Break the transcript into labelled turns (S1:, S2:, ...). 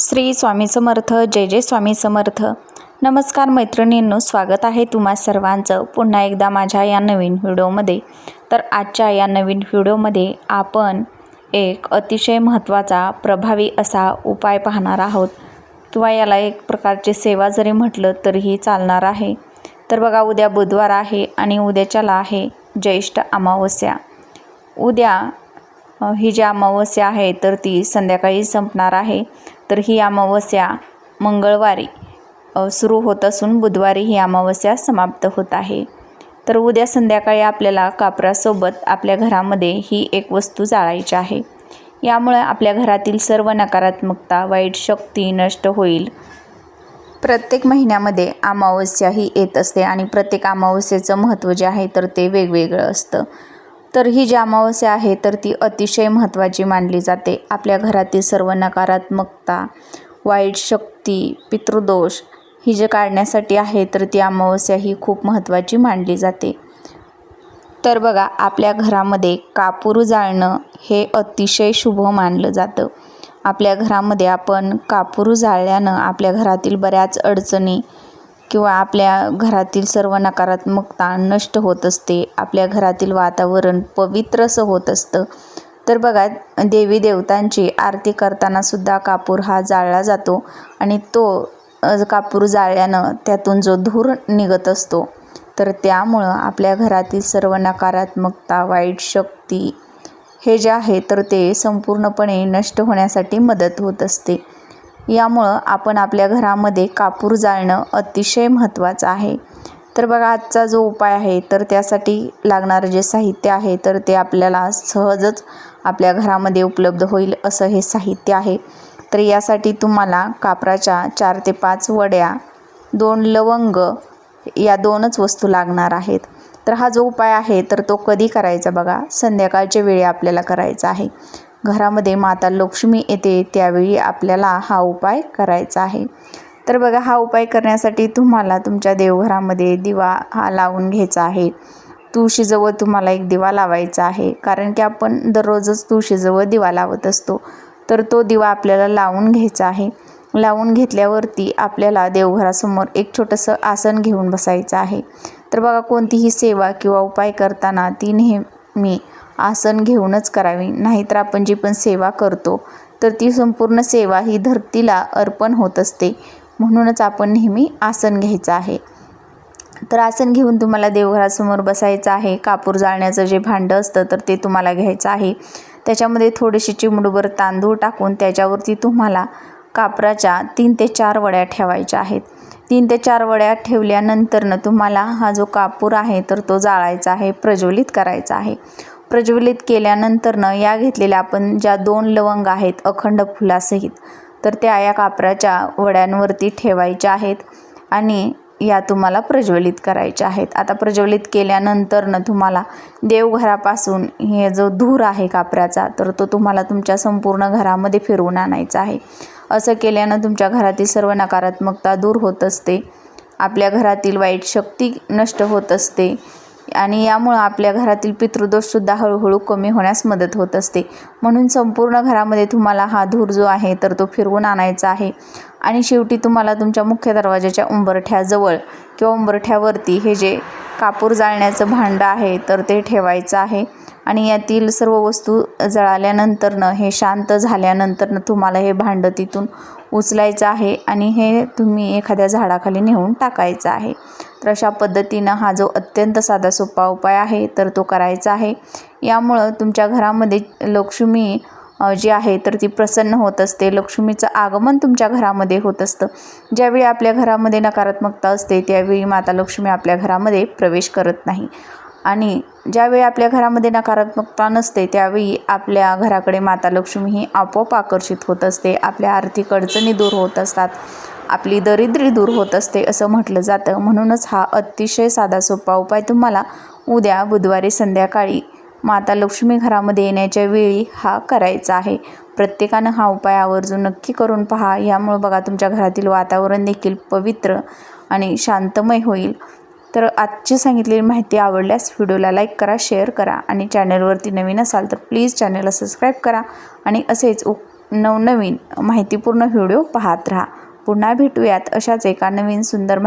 S1: श्री स्वामी समर्थ जय जय स्वामी समर्थ. नमस्कार मैत्रिणींनो स्वागत आहे तुम्हा सर्वांचं पुन्हा एकदा माझ्या या नवीन व्हिडिओमध्ये. तर आजच्या या नवीन व्हिडिओमध्ये आपण एक अतिशय महत्त्वाचा प्रभावी असा उपाय पाहणार आहोत. किंवा याला एक प्रकारची सेवा जरी म्हटलं तरीही चालणार आहे. तर बघा उद्या बुधवार आहे आणि उद्याच्याला आहे ज्येष्ठ अमावस्या. उद्या ही जी अमावस्या आहे तर ती संध्याकाळी संपणार आहे. तर ही अमावस्या मंगळवारी सुरू होत असून बुधवारी ही अमावस्या समाप्त होत आहे. तर उद्या संध्याकाळी आपल्याला कापरासोबत आपल्या घरामध्ये ही एक वस्तू जाळायची आहे. यामुळे आपल्या घरातील सर्व नकारात्मकता वाईट शक्ती नष्ट होईल. प्रत्येक महिन्यामध्ये अमावस्या ही येत असते आणि प्रत्येक अमावस्येचं महत्त्व जे आहे तर ते वेगवेगळं असतं. तर ही जी अमावस्या आहे तर ती अतिशय महत्त्वाची मानली जाते. आपल्या घरातील सर्व नकारात्मकता वाईट शक्ती पितृदोष ही जे काढण्यासाठी आहे तर ती अमावस्या ही खूप महत्त्वाची मानली जाते. तर बघा आपल्या घरामध्ये कापूर जाळणं हे अतिशय शुभ मानलं जातं. आपल्या घरामध्ये आपण कापूर जाळल्यानं आपल्या घरातील बऱ्याच अडचणी किंवा आपल्या घरातील सर्व नकारात्मकता नष्ट होत असते आपल्या घरातील वातावरण पवित्र असं होत असतं. तर बघा देवी देवतांची आरती करताना सुद्धा कापूर हा जाळला जातो आणि तो कापूर जाळल्यानं त्यातून जो धूर निघत असतो तर त्यामुळं आपल्या घरातील सर्व नकारात्मकता वाईट शक्ती हे जे आहे तर ते संपूर्णपणे नष्ट होण्यासाठी मदत होत असते. यामुळं आपण आपल्या घरामध्ये कापूर जाळणं अतिशय महत्त्वाचं आहे. तर बघा आजचा जो उपाय आहे तर त्यासाठी लागणारं जे साहित्य आहे तर ते आपल्याला सहजच आपल्या घरामध्ये उपलब्ध होईल असं हे साहित्य आहे. तर यासाठी तुम्हाला कापराच्या चार ते पाच वड्या दोन लवंग या दोनच वस्तू लागणार आहेत. तर हा जो उपाय आहे तर तो कधी करायचा बघा? संध्याकाळच्या वेळी आपल्याला करायचा आहे. घरामध्ये माता लक्ष्मी येते त्यावेळी आपल्याला हा उपाय करायचा आहे. तर बघा हा उपाय करण्यासाठी तुम्हाला तुमच्या देवघरामध्ये दिवा हा लावून घ्यायचा आहे. तुळशीजवळ तुम्हाला एक दिवा लावायचा आहे कारण की आपण दररोजच तुळशीजवळ दिवा लावत असतो. तर तो दिवा आपल्याला लावून घ्यायचा आहे. लावून घेतल्यावरती आपल्याला देवघरासमोर एक छोटंसं आसन घेऊन बसायचं आहे. तर बघा कोणतीही सेवा किंवा उपाय करताना ती नेहमी आसन घेऊनच करावी. नाहीतर आपण जी पण सेवा करतो तर ती संपूर्ण सेवा ही धरतीला अर्पण होत असते. म्हणूनच आपण नेहमी आसन घ्यायचं आहे. तर आसन घेऊन तुम्हाला देवघरासमोर बसायचं आहे. कापूर जाळण्याचं जे भांडं असतं तर ते तुम्हाला घ्यायचं आहे. त्याच्यामध्ये थोडीशी चिमडूभर तांदूळ टाकून त्याच्यावरती तुम्हाला कापराच्या तीन ते चार वड्या ठेवायच्या आहेत. तीन ते चार वड्या ठेवल्यानंतरनं तुम्हाला हा जो कापूर आहे तर तो जाळायचा आहे प्रज्वलित करायचा आहे. प्रज्वलित केल्यानंतरनं या घेतलेल्या आपण ज्या दोन लवंग आहेत अखंड फुलासहित तर त्या या कापराच्या वड्यांवरती ठेवायच्या आहेत आणि या तुम्हाला प्रज्वलित करायच्या आहेत. आता प्रज्वलित केल्यानंतरनं तुम्हाला देवघरापासून हे जो धूर आहे कापराचा तर तो तुम्हाला तुमच्या संपूर्ण घरामध्ये फिरवून आणायचा आहे. असं केल्यानं तुमच्या घरातील सर्व नकारात्मकता दूर होत असते. आपल्या घरातील वाईट शक्ती नष्ट होत असते. आणि यामुळं आपल्या घरातील पितृदोषसुद्धा हळूहळू कमी होण्यास मदत होत असते. म्हणून संपूर्ण घरामध्ये तुम्हाला हा धूर जो आहे तर तो फिरवून आणायचा आहे. आणि शेवटी तुम्हाला तुमच्या मुख्य दरवाजाच्या उंबरठ्याजवळ किंवा उंबरठ्यावरती हे जे कापूर जाळण्याचं भांडं आहे तर ते ठेवायचं आहे. आणि यातील सर्व वस्तू जळाल्यानंतरनं हे शांत झाल्यानंतरनं तुम्हाला हे भांडं तिथून उचलायचं आहे आणि हे तुम्ही एखाद्या झाडाखाली नेऊन टाकायचं आहे. तर अशा पद्धतीनं हा जो अत्यंत साधा सोपा उपाय आहे तर तो करायचा आहे. यामुळं तुमच्या घरामध्ये लक्ष्मी जी आहे तर ती प्रसन्न होत असते. लक्ष्मीचं आगमन तुमच्या घरामध्ये होत असतं. ज्यावेळी आपल्या घरामध्ये नकारात्मकता असते त्यावेळी माता लक्ष्मी आपल्या घरामध्ये प्रवेश करत नाही. आणि ज्यावेळी आपल्या घरामध्ये नकारात्मकता नसते त्यावेळी आपल्या घराकडे माता लक्ष्मी ही आपोआप आकर्षित होत असते. आपल्या आर्थिक अडचणी दूर होत असतात. आपली दरिद्री दूर होत असते असं म्हटलं जातं. म्हणूनच हा अतिशय साधा सोपा उपाय तुम्हाला उद्या बुधवारी संध्याकाळी माता लक्ष्मी घरामध्ये येण्याच्या वेळी हा करायचा आहे. प्रत्येकानं हा उपाय आवर्जून नक्की करून पहा. यामुळं बघा तुमच्या घरातील वातावरण देखील पवित्र आणि शांतमय होईल. तर आजची सांगितलेली माहिती आवडल्यास व्हिडिओला लाईक करा शेअर करा आणि चॅनलवरती नवीन असाल तर प्लीज चॅनलला सबस्क्राईब करा आणि असेच उ नवनवीन माहितीपूर्ण व्हिडिओ पाहत राहा. पुन्हा भेटूयात अशाच एका नवीन सुंदर